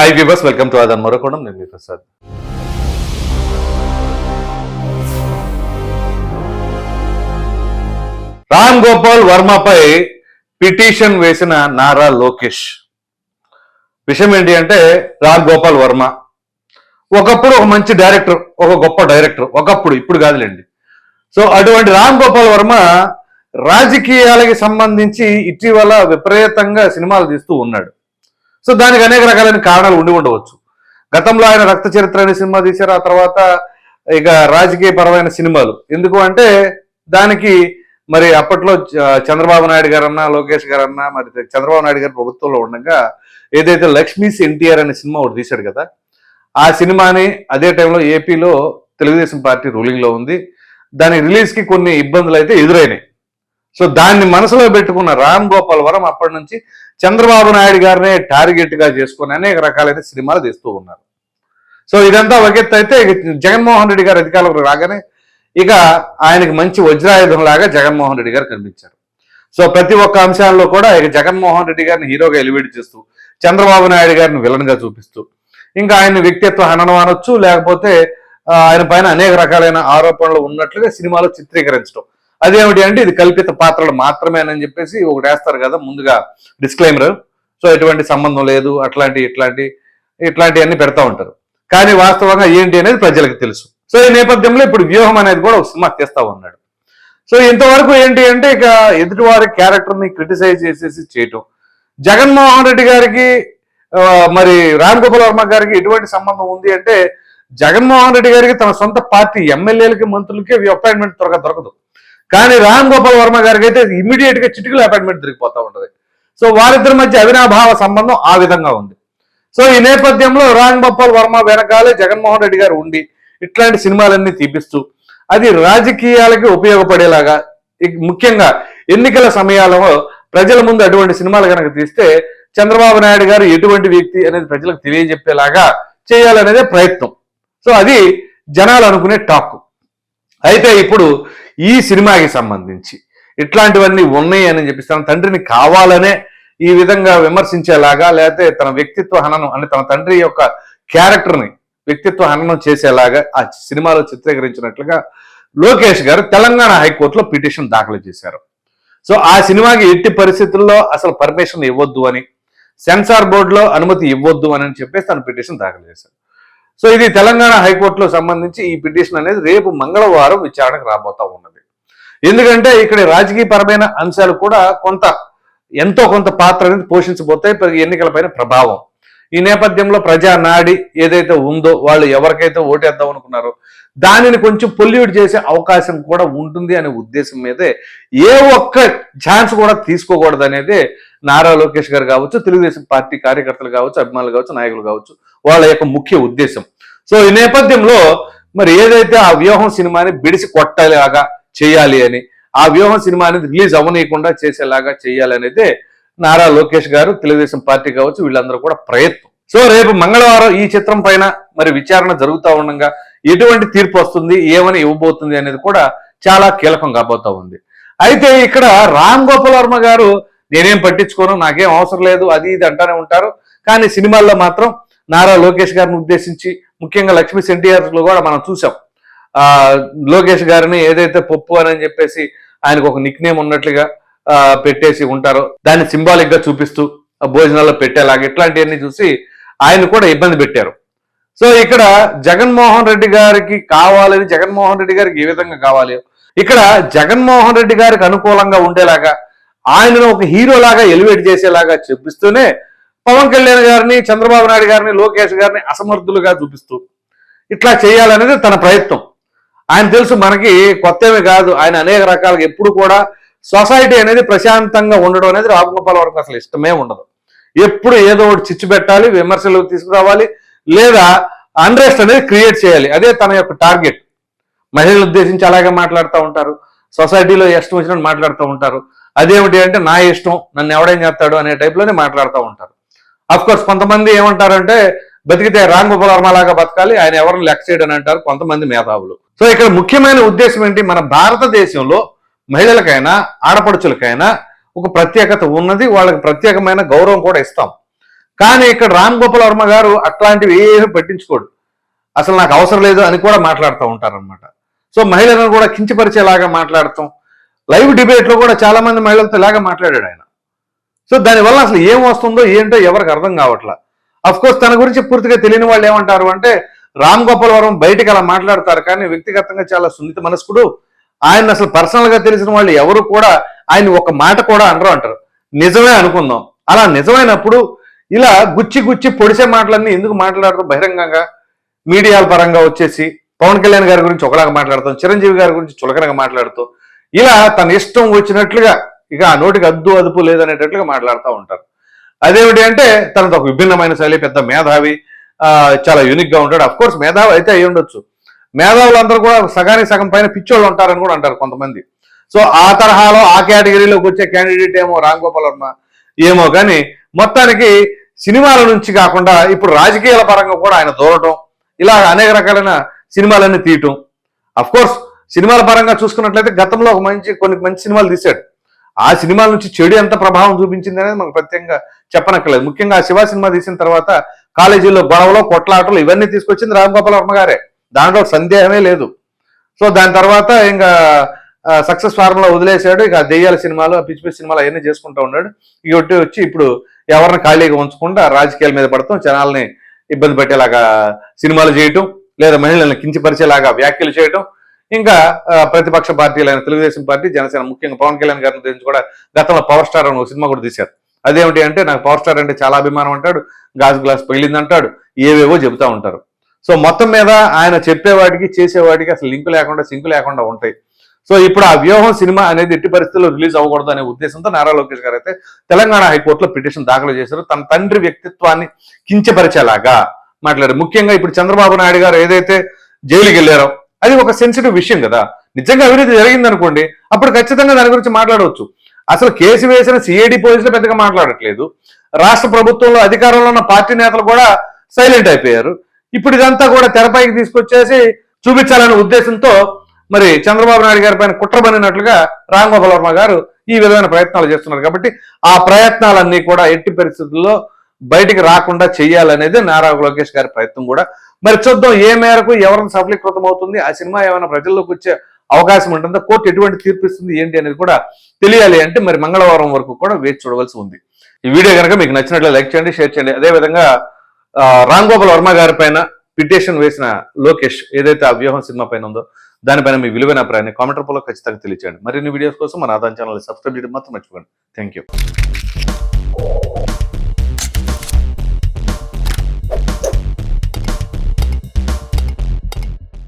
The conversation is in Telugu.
హాయ్ వ్యూవర్స్ వెల్కమ్ టు ఆదాన్ మరొకడం నేను మీ ప్రసాద్ రామ్ గోపాల్ వర్మపై పిటిషన్ వేసిన నారా లోకేష్. విషయం ఏంటి అంటే రామ్ గోపాల్ వర్మ. ఒకప్పుడు ఒక మంచి డైరెక్టర్ ఒక గొప్ప డైరెక్టర్ ఒకప్పుడు ఇప్పుడు కాదులేండి. సో అటువంటి రామ్ గోపాల్ వర్మ రాజకీయాలకి సంబంధించి ఇటీవల విపరీతంగా సినిమాలు తీస్తూ ఉన్నాడు. సో దానికి అనేక రకాలైన కారణాలు ఉండి ఉండవచ్చు. గతంలో ఆయన రక్త చరిత్ర అనే సినిమా తీశారు ఆ తర్వాత ఇక రాజకీయ పరమైన సినిమాలు. ఎందుకు అంటే దానికి మరి అప్పట్లో చంద్రబాబు నాయుడు గారన్నా లోకేష్ గారన్నా మరి చంద్రబాబు నాయుడు గారి ప్రభుత్వంలో ఉండగా ఏదైతే లక్ష్మీస్ ఎన్టీఆర్ అనే సినిమా ఒకటి తీశాడు కదా ఆ సినిమాని అదే టైంలో ఏపీలో తెలుగుదేశం పార్టీ రూలింగ్లో ఉంది. దాని రిలీజ్కి కొన్ని ఇబ్బందులు అయితే ఎదురైనాయి. సో దాన్ని మనసులో పెట్టుకున్న రామ్ గోపాల్ వరం అప్పటి నుంచి చంద్రబాబు నాయుడు గారినే టార్గెట్గా చేసుకుని అనేక రకాలైన సినిమాలు తీస్తూ ఉన్నారు. సో ఇదంతా ఒకెత్తు అయితే ఇక జగన్మోహన్ రెడ్డి గారు అధికారంలో రాగానే ఇక ఆయనకి మంచి వజ్రాయుధం లాగా జగన్మోహన్ రెడ్డి గారు కనిపించారు. సో ప్రతి ఒక్క అంశాల్లో కూడా ఇక జగన్మోహన్ రెడ్డి గారిని హీరోగా ఎలివేట్ చేస్తూ చంద్రబాబు నాయుడు గారిని విలన్గా చూపిస్తూ ఇంకా ఆయన వ్యక్తిత్వ హననం అనొచ్చు లేకపోతే ఆయన పైన అనేక రకాలైన ఆరోపణలు ఉన్నట్లుగా సినిమాలో చిత్రీకరించడం. అదేమిటి అంటే ఇది కల్పిత పాత్రలు మాత్రమేనని చెప్పేసి ఒకటి వేస్తారు కదా ముందుగా డిస్క్లైమర్ సో ఎటువంటి సంబంధం లేదు అట్లాంటి ఇట్లాంటి ఇట్లాంటివన్నీ పెడతా ఉంటారు. కానీ వాస్తవంగా ఏంటి అనేది ప్రజలకు తెలుసు. సో ఈ నేపథ్యంలో ఇప్పుడు వ్యూహం అనేది కూడా ఒక సినిమా తీస్తా ఉన్నాడు. సో ఇంతవరకు ఏంటి అంటే ఇక ఎదుటివారి క్యారెక్టర్ని క్రిటిసైజ్ చేసేసి చేయటం. జగన్మోహన్ రెడ్డి గారికి మరి రామ్ గోపాల్ వర్మ గారికి ఎటువంటి సంబంధం ఉంది అంటే జగన్మోహన్ రెడ్డి గారికి తన సొంత పార్టీ ఎమ్మెల్యేలకి మంత్రులకి అపాయింట్మెంట్ త్వరగా దొరకదు. కానీ రామ్ గోపాల్ వర్మ గారికి అయితే ఇమీడియట్గా చిటికలో అపాయింట్మెంట్ దొరికిపోతా ఉంటది. సో వారిద్దరి మధ్య అవినాభావ సంబంధం ఆ విధంగా ఉంది. సో ఈ నేపథ్యంలో రామ్ గోపాల్ వర్మ వెనకాలే జగన్మోహన్ రెడ్డి గారు ఉండి ఇట్లాంటి సినిమాలన్నీ తీపిస్తూ అది రాజకీయాలకి ఉపయోగపడేలాగా ముఖ్యంగా ఎన్నికల సమయాలలో ప్రజల ముందు అటువంటి సినిమాలు కనుక తీస్తే చంద్రబాబు నాయుడు గారు ఎటువంటి వ్యక్తి అనేది ప్రజలకు తెలియజెప్పేలాగా చేయాలనేదే ప్రయత్నం. సో అది జనాలు అనుకునే టాక్. అయితే ఇప్పుడు ఈ సినిమాకి సంబంధించి. ఇట్లాంటివన్నీ ఉన్నాయి అని చెప్పి తన తండ్రిని కావాలనే ఈ విధంగా విమర్శించేలాగా లేకపోతే తన వ్యక్తిత్వ హననం అంటే తన తండ్రి యొక్క క్యారెక్టర్ని వ్యక్తిత్వ హననం చేసేలాగా ఆ సినిమాలో చిత్రీకరించినట్లుగా లోకేష్ గారు తెలంగాణ హైకోర్టులో పిటిషన్ దాఖలు చేశారు. సో ఆ సినిమాకి ఎట్టి పరిస్థితుల్లో అసలు పర్మిషన్ ఇవ్వద్దు అని సెన్సార్ బోర్డులో అనుమతి ఇవ్వద్దు అని చెప్పేసి తన పిటిషన్ దాఖలు చేశారు. సో ఇది తెలంగాణ హైకోర్టులో సంబంధించి ఈ పిటిషన్ అనేది రేపు మంగళవారం విచారణకు రాబోతా ఉన్నది. ఎందుకంటే ఇక్కడ రాజకీయపరమైన అంశాలు కూడా కొంత ఎంతో కొంత పాత్ర అనేది పోషించబోతాయి పెరిగి ఎన్నికలపైన ప్రభావం. ఈ నేపథ్యంలో ప్రజా నాడి ఏదైతే ఉందో వాళ్ళు ఎవరికైతే ఓటేద్దాం అనుకున్నారో దానిని కొంచెం పొల్యూట్ చేసే అవకాశం కూడా ఉంటుంది అనే ఉద్దేశం మీదే ఏ ఒక్క ఛాన్స్ కూడా తీసుకోకూడదు అనేది నారా లోకేష్ గారు కావచ్చు తెలుగుదేశం పార్టీ కార్యకర్తలు కావచ్చు అభిమానులు కావచ్చు నాయకులు కావచ్చు వాళ్ళ యొక్క ముఖ్య ఉద్దేశం. సో ఈ నేపథ్యంలో మరి ఏదైతే ఆ వ్యూహం సినిమాని బిడిసి కొట్టేలాగా చేయాలి అని ఆ వ్యూహం సినిమా అనేది రిలీజ్ అవ్వనీయకుండా చేసేలాగా చేయాలి అనేది నారా లోకేష్ గారు తెలుగుదేశం పార్టీ కావచ్చు వీళ్ళందరూ కూడా ప్రయత్నం. సో రేపు మంగళవారం ఈ చిత్రం పైన మరి విచారణ జరుగుతూ ఉండగా ఎటువంటి తీర్పు వస్తుంది ఏమని ఇవ్వబోతుంది అనేది కూడా చాలా కీలకం కాబోతా ఉంది. అయితే ఇక్కడ రామ్ గోపాల్ వర్మ గారు నేనేం పట్టించుకోను నాకేం అవసరం లేదు అది ఇది అంటానే ఉంటారు. కానీ సినిమాల్లో మాత్రం నారా లోకేష్ గారిని ఉద్దేశించి ముఖ్యంగా లక్ష్మీ ఎన్టీఆర్ కూడా మనం చూసాం లోకేష్ గారిని ఏదైతే పప్పు అని చెప్పేసి ఆయనకు ఒక నిక్ నేమ్ ఉన్నట్లుగా పెట్టేసి ఉంటారో దాన్ని సింబాలిక్గా చూపిస్తూ భోజనాల్లో పెట్టేలాగా ఇట్లాంటివన్నీ చూసి ఆయన కూడా ఇబ్బంది పెట్టారు. సో ఇక్కడ జగన్మోహన్ రెడ్డి గారికి కావాలని జగన్మోహన్ రెడ్డి గారికి ఏ విధంగా కావాలి? ఇక్కడ జగన్మోహన్ రెడ్డి గారికి అనుకూలంగా ఉండేలాగా ఆయనను ఒక హీరోలాగా ఎలివేట్ చేసేలాగా చూపిస్తూనే పవన్ కళ్యాణ్ గారిని చంద్రబాబు నాయుడు గారిని లోకేష్ గారిని అసమర్థులుగా చూపిస్తూ ఇట్లా చేయాలనేది తన ప్రయత్నం. ఆయన తెలుసు మనకి కొత్తవి కాదు. ఆయన అనేక రకాలుగా ఎప్పుడు కూడా సొసైటీ అనేది ప్రశాంతంగా ఉండడం అనేది రామగోపాల్ వరకు అసలు ఇష్టమే ఉండదు. ఎప్పుడు ఏదో ఒకటి చిచ్చు పెట్టాలి విమర్శలు తీసుకురావాలి లేదా అన్రెస్ట్ అనేది క్రియేట్ చేయాలి. అదే తన యొక్క టార్గెట్ మహిళలు ఉద్దేశించి అలాగే మాట్లాడుతూ ఉంటారు. సొసైటీలో ఇష్టం వచ్చినట్టు మాట్లాడుతూ ఉంటారు. అదేమిటి అంటే నా ఇష్టం నన్ను ఎవడేం చేస్తాడు అనే టైప్లోనే మాట్లాడుతూ ఉంటారు. అఫ్ కోర్స్ కొంతమంది ఏమంటారంటే బతికితే రామ్ గోపాల్ వర్మ లాగా బతకాలి ఆయన ఎవరిని లెక్క చేయడని అంటారు కొంతమంది మేధావులు. సో ఇక్కడ ముఖ్యమైన ఉద్దేశం ఏంటి? మన భారతదేశంలో మహిళలకైనా ఆడపడుచులకైనా ఒక ప్రత్యేకత ఉన్నది వాళ్ళకి ప్రత్యేకమైన గౌరవం కూడా ఇస్తాం. కానీ ఇక్కడ రామ్ గోపాల్ వర్మ గారు అట్లాంటివి ఏమీ పట్టించుకోడు. అసలు నాకు అవసరం లేదు అని కూడా మాట్లాడుతూ ఉంటారన్నమాట. సో మహిళలను కూడా కించపరిచేలాగా మాట్లాడతాం. లైవ్ డిబేట్లో కూడా చాలా మంది మహిళలతో ఇలాగా మాట్లాడాడు ఆయన. సో దానివల్ల అసలు ఏం వస్తుందో ఏంటో ఎవరికి అర్థం కావట్లా. అఫ్ కోర్స్ తన గురించి పూర్తిగా తెలియని వాళ్ళు ఏమంటారు అంటే రామ్ గోపాల్ వర్మ అలా మాట్లాడతారు కానీ వ్యక్తిగతంగా చాలా సున్నిత మనస్కుడు. ఆయన అసలు పర్సనల్గా తెలిసిన వాళ్ళు ఎవరు కూడా ఆయన ఒక మాట కూడా అనరు అంటారు. నిజమే అనుకుందాం. అలా నిజమైనప్పుడు ఇలా గుచ్చి గుచ్చి పొడిసే మాటలన్నీ ఎందుకు మాట్లాడతాం బహిరంగంగా? మీడియాల పరంగా వచ్చేసి పవన్ కళ్యాణ్ గారి గురించి ఒకలాగా మాట్లాడతాం చిరంజీవి గారి గురించి చులకనగా మాట్లాడుతూ ఇలా తన ఇష్టం వచ్చినట్లుగా ఇక ఆ నోటికి అద్దు అదుపు లేదనేటట్లుగా మాట్లాడుతూ ఉంటారు. అదేమిటి అంటే తనది ఒక విభిన్నమైన శైలి పెద్ద మేధావి చాలా యూనిక్గా ఉంటాడు. అఫ్ కోర్స్ మేధావి అయితే అయి ఉండొచ్చు. మేధావులందరూ కూడా సగానికి సగం పైన పిచ్చోళ్ళు ఉంటారని కూడా అంటారు కొంతమంది. సో ఆ తరహాలో ఆ కేటగిరీలోకి వచ్చే క్యాండిడేట్ ఏమో రామ్ గోపాల్ వర్మ ఏమో కానీ మొత్తానికి సినిమాల నుంచి కాకుండా ఇప్పుడు రాజకీయాల పరంగా కూడా ఆయన దూరటం ఇలా అనేక రకాలైన సినిమాలన్నీ తీయటం. అఫ్ కోర్స్ సినిమాల పరంగా చూసుకున్నట్లయితే గతంలో ఒక మంచి కొన్ని మంచి సినిమాలు తీశాడు. ఆ సినిమాల నుంచి చెడు ఎంత ప్రభావం చూపించింది అనేది మనకు ప్రత్యేకంగా చెప్పనక్కర్లేదు. ముఖ్యంగా ఆ శివ సినిమా తీసిన తర్వాత కాలేజీలో గొడవలు కొట్లాటలు ఇవన్నీ తీసుకొచ్చింది రామ్ గోపాల్ వర్మ గారే. దాంట్లో సందేహమే లేదు. సో దాని తర్వాత ఇంకా సక్సెస్ ఫార్ములా వదిలేశాడు. ఇక దెయ్యాల సినిమాలు పిచ్చి పిచ్చి సినిమాలు అవన్నీ చేసుకుంటూ ఉన్నాడు. ఇక వచ్చి ఇప్పుడు ఎవరిని ఖాళీగా ఉంచకుండా రాజకీయాల మీద పడతాం జనాల్ని ఇబ్బంది పెట్టేలాగా సినిమాలు చేయటం లేదా మహిళలను కించపరిచేలాగా వ్యాఖ్యలు చేయటం ఇంకా ప్రతిపక్ష పార్టీలైన తెలుగుదేశం పార్టీ జనసేన ముఖ్యంగా పవన్ కళ్యాణ్ గారిని గురించి కూడా గతంలో పవర్ స్టార్ అని ఒక సినిమా కూడా తీశారు. అదేమిటి అంటే నాకు పవర్ స్టార్ అంటే చాలా అభిమానం అంటాడు గాజు గ్లాస్ పగిలింది అంటాడు ఏవేవో చెబుతా ఉంటారు. సో మొత్తం మీద ఆయన చెప్పేవాడికి చేసేవాడికి అసలు లింకు లేకుండా సింకు లేకుండా ఉంటాయి. సో ఇప్పుడు ఆ వ్యూహం సినిమా అనేది ఎట్టి పరిస్థితుల్లో రిలీజ్ అవ్వకూడదు అనే ఉద్దేశంతో నారా లోకేష్ గారు అయితే తెలంగాణ హైకోర్టులో పిటిషన్ దాఖలు చేశారు. తన తండ్రి వ్యక్తిత్వాన్ని కించపరిచేలాగా మాట్లాడారు. ముఖ్యంగా ఇప్పుడు చంద్రబాబు నాయుడు గారు ఏదైతే జైలుకి వెళ్ళారో అది ఒక సెన్సిటివ్ విషయం కదా. నిజంగా అవినీతి జరిగిందనుకోండి అప్పుడు ఖచ్చితంగా దాని గురించి మాట్లాడవచ్చు. అసలు కేసు వేసిన సిఐడి పోలీసులు పెద్దగా మాట్లాడట్లేదు. రాష్ట్ర ప్రభుత్వంలో అధికారంలో ఉన్న పార్టీ నేతలు కూడా సైలెంట్ అయిపోయారు. ఇప్పుడు ఇదంతా కూడా తెరపైకి తీసుకొచ్చేసి చూపించాలనే ఉద్దేశంతో మరి చంద్రబాబు నాయుడు గారి పైన కుట్ర పనినట్లుగా రాంగోపాల్ వర్మ గారు ఈ విధమైన ప్రయత్నాలు చేస్తున్నారు. కాబట్టి ఆ ప్రయత్నాలన్నీ కూడా ఎట్టి పరిస్థితుల్లో బయటికి రాకుండా చేయాలనేది నారా లోకేష్ గారి ప్రయత్నం కూడా. మరి చూద్దాం ఏ మేరకు ఎవరిని సఫలీకృతం అవుతుంది? ఆ సినిమా ఏమైనా ప్రజల్లోకి వచ్చే అవకాశం ఉంటుందో? కోర్టు ఎటువంటి తీర్పు ఇస్తుంది? ఏంటి అనేది కూడా తెలియాలి అంటే మరి మంగళవారం వరకు కూడా వేచి చూడవలసి ఉంది. ఈ వీడియో కనుక మీకు నచ్చినట్లు లైక్ చేయండి షేర్ చేయండి. అదే విధంగా రామ్ గోపాల్ వర్మ గారి పైన పిటిషన్ వేసిన లోకేష్ ఏదైతే ఆ వ్యూహం సినిమా పైన ఉందో దానిపైన మీ విలువైన అభిప్రాయాన్ని కామెంట్ రూపంలో ఖచ్చితంగా తెలియచేయండి. మరిన్ని వీడియోస్ కోసం మన ఆదాయం ఛానల్ సబ్స్క్రైబ్ చేయడం మాత్రం మర్చిపోండి థ్యాంక్ యూ.